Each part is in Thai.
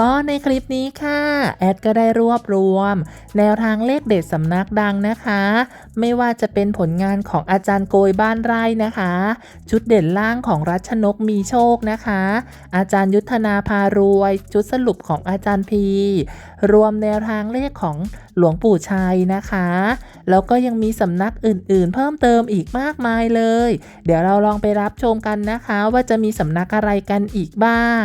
ก็ในคลิปนี้ค่ะ แอดก็ได้รวบรวม แนวทางเลขเด็ดสำนักดังนะคะ ไม่ว่าจะเป็นผลงานของอาจารย์โกยบ้านไร่นะคะ ชุดเด่นล่างของรัชนกมีโชคนะคะ อาจารย์ยุทธนาพารวย ชุดสรุปของอาจารย์พี รวมแนวทางเลขของหลวงปู่ชัยนะคะ แล้วก็ยังมีสำนักอื่นๆ เพิ่มเติมอีกมากมายเลย เดี๋ยวเราลองไปรับชมกันนะคะ ว่าจะมีสำนักอะไรกันอีกบ้าง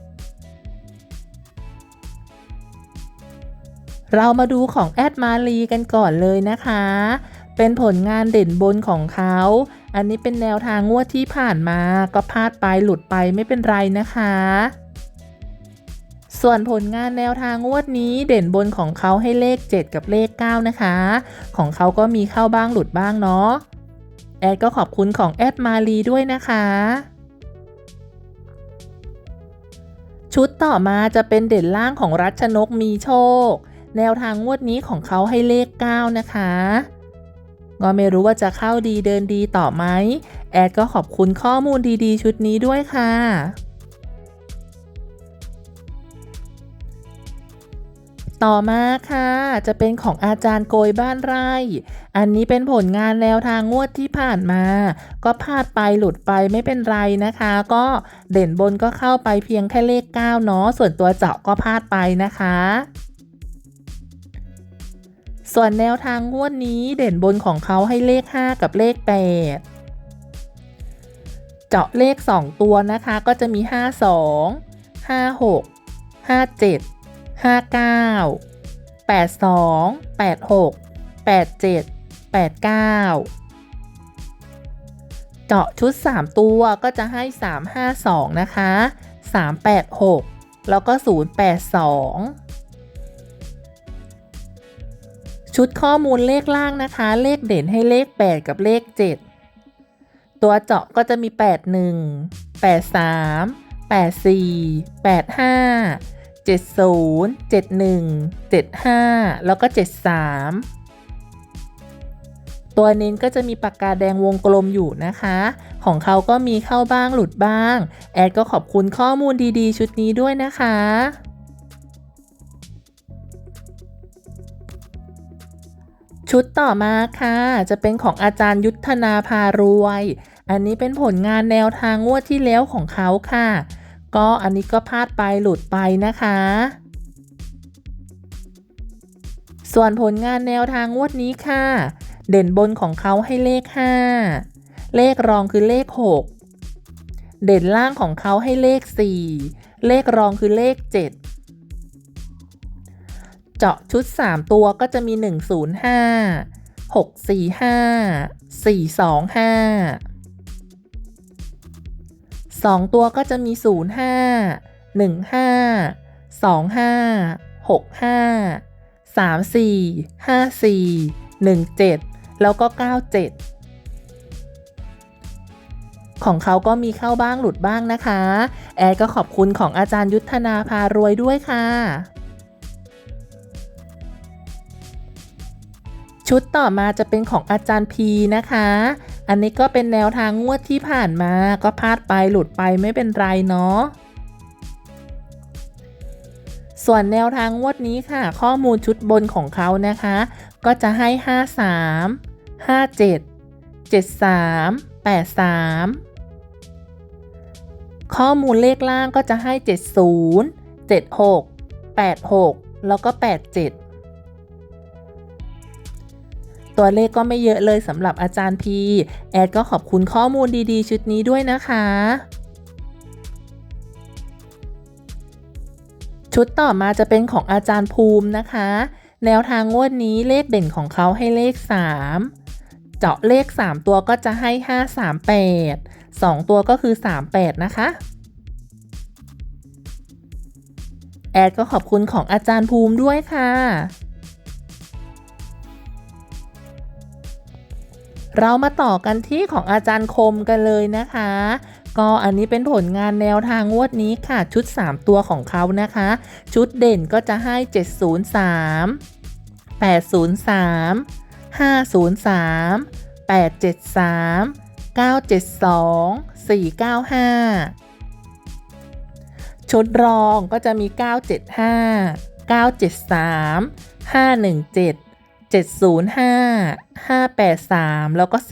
เรามาดูของแอดมาลีกันก่อนเลยนะคะ เป็นผลงานเด่นบนของเขา อันนี้เป็นแนวทางงวดที่ผ่านมา ก็พลาดไปหลุดไปไม่เป็นไรนะคะ ส่วนผลงานแนวทางงวดนี้เด่นบนของเขาให้เลข 7 กับเลข 9 นะคะ ของเขาก็มีเข้าบ้างหลุดบ้างเนาะ แอดก็ขอบคุณของแอดมาลีด้วยนะคะชุดต่อมาจะเป็นเด่นล่างของรัชนกมีโชค แนวทางงวดนี้ของเขาให้เลข 9 นะคะก็ไม่รู้ว่าจะเข้าดีเดินดีต่อไหม แอดก็ขอบคุณข้อมูลดีๆ ชุดนี้ด้วยค่ะ ต่อมาค่ะ จะเป็นของอาจารย์โกยบ้านไร่ อันนี้เป็นผลงานแนวทางงวดที่ผ่านมา ก็พลาดไปหลุดไปไม่เป็นไรนะคะ ก็เด่นบนก็เข้าไปเพียงแค่เลข 9 เนาะ ส่วนตัวเจาะก็พลาดไปนะคะ ส่วนแนวทางงวดนี้เด่นบนของเขาให้เลข 5 กับเลข 8 เจาะเลข 2 ตัวนะคะก็จะมี 52 56 57 59 82 86 87 89 เจาะชุด 3 ตัวก็จะให้ 352 นะคะ 386 แล้วก็ 082 ชุดข้อมูลเลขล่างนะคะ เลขเด่นให้เลข 8 กับเลข 7 ตัวเจาะก็จะมี 81 83 84 85 70 71 75 แล้วก็ 73 ตัวเน้นก็จะมีปากกาแดงวงกลมอยู่นะคะ ของเขาก็มีเข้าบ้างหลุดบ้าง แอดก็ขอบคุณข้อมูลดีๆ ชุดนี้ด้วยนะคะ ชุดต่อมาค่ะ จะเป็นของอาจารย์ยุทธนาพารวย อันนี้เป็นผลงานแนวทางงวดที่แล้วของเขาค่ะ ก็อันนี้ก็พลาดไปหลุดไปนะคะ ส่วนผลงานแนวทางงวดนี้ค่ะ เด่นบนของเขาให้เลข 5 เลขรองคือเลข 6 เด่นล่างของเขาให้เลข 4 เลขรองคือเลข 7 เจาะชุด 3 ตัวก็จะมี 105 645 425 2 ตัวก็จะมี 05 15 25 65 34 54 17 แล้วก็ 97 ของเขาก็มีเข้าบ้างหลุดบ้างนะคะ แอดก็ขอบคุณของอาจารย์ยุทธนาพารวยด้วยค่ะ ชุดต่อมาจะเป็นของอาจารย์พีนะคะ อันนี้ก็เป็นแนวทางงวดที่ผ่านมา ก็พลาดไปหลุดไปไม่เป็นไรเนาะ ส่วนแนวทางงวดนี้ค่ะ ข้อมูลชุดบนของเขานะคะ ก็จะให้ 53 57 73 83 ข้อมูลเลขล่างก็จะให้ 70 76 86 แล้วก็ 87 ตัวเลขก็ไม่เยอะเลยสำหรับอาจารย์พีแอดก็ขอบคุณข้อมูลดีๆ ชุดนี้ด้วยนะคะชุดต่อมาจะเป็นของอาจารย์ภูมินะคะ แนวทางงวดนี้เลขเด่นของเขาให้เลข 3 เจาะเลข 3 ตัวก็จะให้ 538 2 ตัวก็คือ 38 นะคะ แอดก็ขอบคุณของอาจารย์ภูมิด้วยค่ะ เรามาต่อกันที่ของอาจารย์คมกันเลยนะคะ ก็อันนี้เป็นผลงานแนวทางงวดนี้ค่ะ ชุด 3 ตัวของเขานะคะ ชุดเด่นก็จะให้ 703 803 503 873 972 495 ชุดรองก็จะมี 975 973 517 705 583 แล้วก็ 405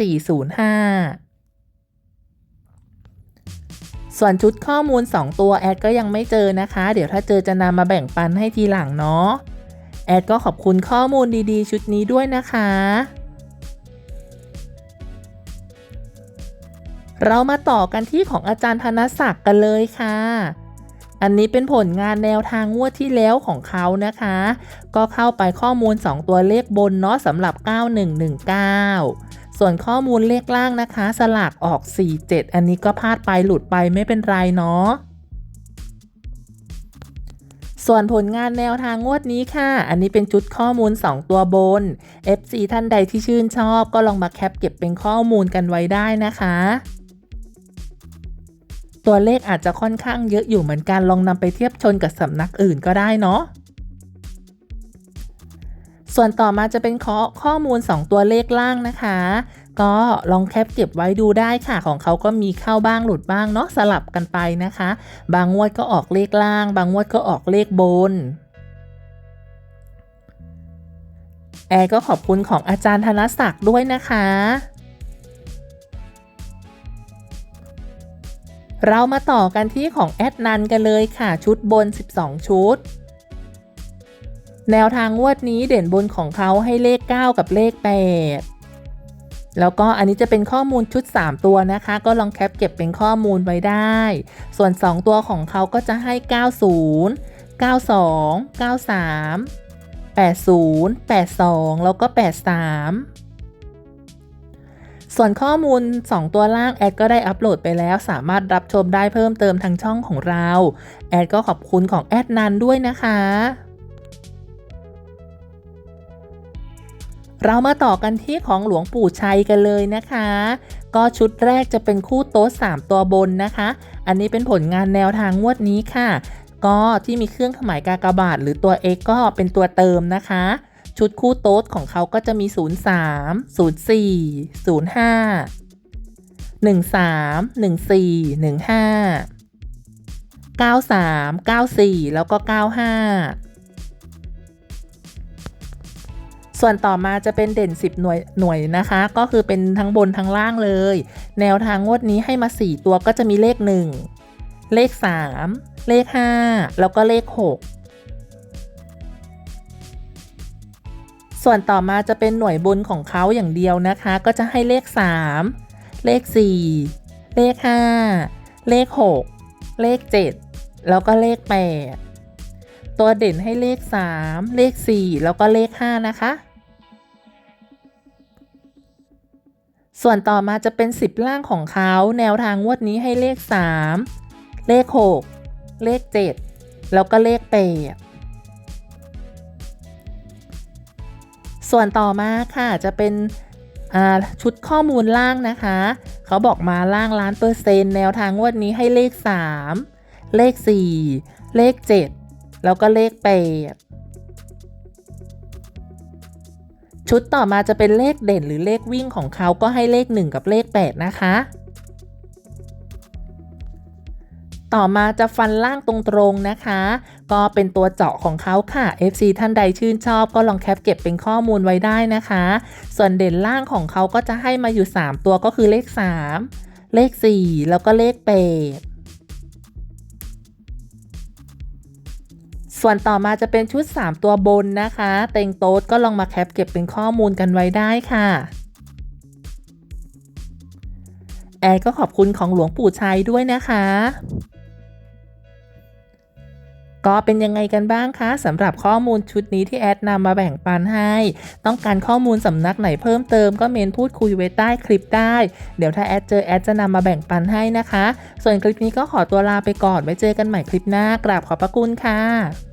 ส่วนชุดข้อมูล 2 ตัวแอดก็ยังไม่เจอนะคะ เดี๋ยวถ้าเจอจะนำมาแบ่งปันให้ทีหลังเนาะ แอดก็ขอบคุณข้อมูลดีๆ ชุดนี้ด้วยนะคะ เรามาต่อกันที่ของอาจารย์ธนศักดิ์กันเลยค่ะ อันนี้เป็นผลงานแนวทางงวดที่แล้วของเขานะคะ ก็เข้าไปข้อมูล 2 ตัวเลขบนเนาะสำหรับ 9119 ส่วนข้อมูลเลขล่างนะคะ สลากออก 47 อันนี้ก็พลาดไปหลุดไปไม่เป็นไรเนาะส่วนผลงานแนวทางงวดนี้ค่ะ อันนี้เป็นชุดข้อมูล 2 ตัวบน FC ท่านใดที่ชื่นชอบก็ลองมาแคปเก็บเป็นข้อมูลกันไว้ได้นะคะ ตัวเลขอาจจะค่อนข้างเยอะอยู่เหมือนกันลองนำไปเทียบชนกับสำนักอื่นก็ได้เนาะส่วนต่อมาจะเป็นข้อข้อมูล 2 ตัวเลขล่างนะคะ ก็ลองแคปเก็บไว้ดูได้ค่ะ ของเขาก็มีเข้าบ้างหลุดบ้างเนาะสลับกันไปนะคะ บางงวดก็ออกเลขล่าง บางงวดก็ออกเลขบนแอร์ก็ขอบคุณของอาจารย์ธนศักดิ์ด้วยนะคะ เรามาต่อกันที่ของแอดนันกันเลยค่ะชุดบน 12 ชุด แนวทางงวดนี้เด่นบนของเขาให้เลข 9 กับเลข 8 แล้วก็อันนี้จะเป็นข้อมูลชุด 3 ตัวนะคะ ก็ลองแคปเก็บเป็นข้อมูลไว้ได้ ส่วน 2 ตัวของเขาก็จะให้ 90 92 93 80 82 แล้วก็ 83 ส่วนข้อมูล 2 ตัวล่างแอดก็ได้อัปโหลดไปแล้ว สามารถรับชมได้เพิ่มเติมทางช่องของเราแอดก็ขอบคุณของแอดนันด้วยนะคะ เรามาต่อกันที่ของหลวงปู่ชัยกันเลยนะคะ ก็ชุดแรกจะเป็นคู่โต๊ะ3ตัวบนนะคะ อันนี้เป็นผลงานแนวทางงวดนี้ค่ะ ก็ที่มีเครื่องขมายกากบาทหรือตัว X ก็เป็นตัวเติมนะคะ ชุดคู่โต๊ดของเขาก็จะมี 03 04 05 13 14 15 93 94 แล้วก็ 95 ส่วนต่อมาจะเป็นเด่น 10 หน่วยหน่วยนะคะ ก็คือเป็นทั้งบนทั้งล่างเลย แนวทางงวดนี้ให้มา 4 ตัวก็จะมีเลข 1 เลข 3 เลข 5 แล้วก็เลข 6 ส่วนต่อมาจะเป็นหน่วยบนของเขาอย่างเดียวนะคะ ก็จะให้เลข 3 เลข 4 เลข 5 เลข 6 เลข 7 แล้วก็เลข 8 ตัวเด่นให้เลข 3 เลข 4 แล้วก็เลข 5 นะคะ ส่วนต่อมาจะเป็น 10 ล่างของเขาแนวทางงวดนี้ให้เลข 3 เลข 6 เลข 7 แล้วก็เลข 8 ส่วนต่อมาค่ะจะเป็นชุดข้อมูลล่างนะคะ เขาบอกมาล่างล้านเปอร์เซ็นต์แนวทางงวดนี้ให้เลข 3 เลข 4 เลข 7 แล้วก็เลข8ชุดต่อมาจะเป็นเลขเด่นหรือเลขวิ่งของเขาก็ให้เลข 1 กับเลข 8 นะคะ ต่อมาจะฟันล่างตรงๆนะคะ ก็เป็นตัวเจาะของเขาค่ะ FC ท่านใดชื่นชอบก็ลองแคปเก็บเป็นข้อมูลไว้ได้นะคะ ส่วนเด่นล่างของเขาก็จะให้มาอยู่ 3 ตัวก็คือเลข 3 เลข 4 แล้วก็เลข8ส่วนต่อมาจะเป็นชุด 3 ตัวบนนะคะ เต็งโต๊ดก็ลองมาแคปเก็บเป็นข้อมูลกันไว้ได้ค่ะแอดก็ขอบคุณของหลวงปู่ชัยด้วยนะคะ ก็เป็นยังไงกันบ้างคะสำหรับข้อมูลชุดนี้ที่แอดนำมาแบ่งปันให้ ต้องการข้อมูลสำนักไหนเพิ่มเติมก็เมนพูดคุยไว้ใต้คลิปได้ เดี๋ยวถ้าแอดเจอแอดจะนำมาแบ่งปันให้นะคะ ส่วนคลิปนี้ก็ขอตัวลาไปก่อนไว้เจอกันใหม่คลิปหน้ากราบขอบพระคุณค่ะ